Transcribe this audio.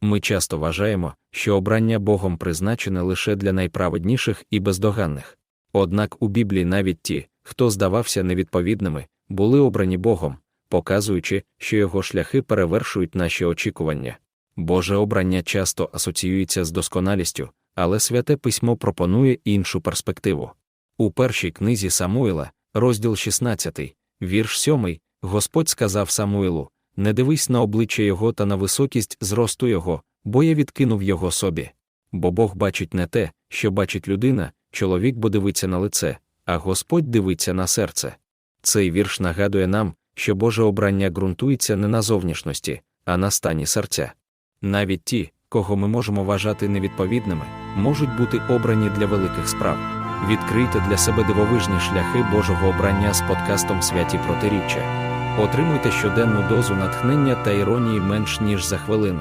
Ми часто вважаємо, що обрання Богом призначене лише для найправедніших і бездоганних. Однак у Біблії навіть ті, хто здавався невідповідними, були обрані Богом, показуючи, що його шляхи перевершують наші очікування. Боже обрання часто асоціюється з досконалістю, але святе письмо пропонує іншу перспективу. У першій книзі Самуїла, розділ 16, вірш 7, Господь сказав Самуїлу: Не дивись на обличчя його та на високість зросту його, бо я відкинув його собі. Бо Бог бачить не те, що бачить людина, чоловік бо дивиться на лице, а Господь дивиться на серце. Цей вірш нагадує нам, що Боже обрання ґрунтується не на зовнішності, а на стані серця. Навіть ті, кого ми можемо вважати невідповідними, можуть бути обрані для великих справ. Відкрийте для себе дивовижні шляхи Божого обрання з подкастом Святі протиріччя. Отримуйте щоденну дозу натхнення та іронії менш ніж за хвилину.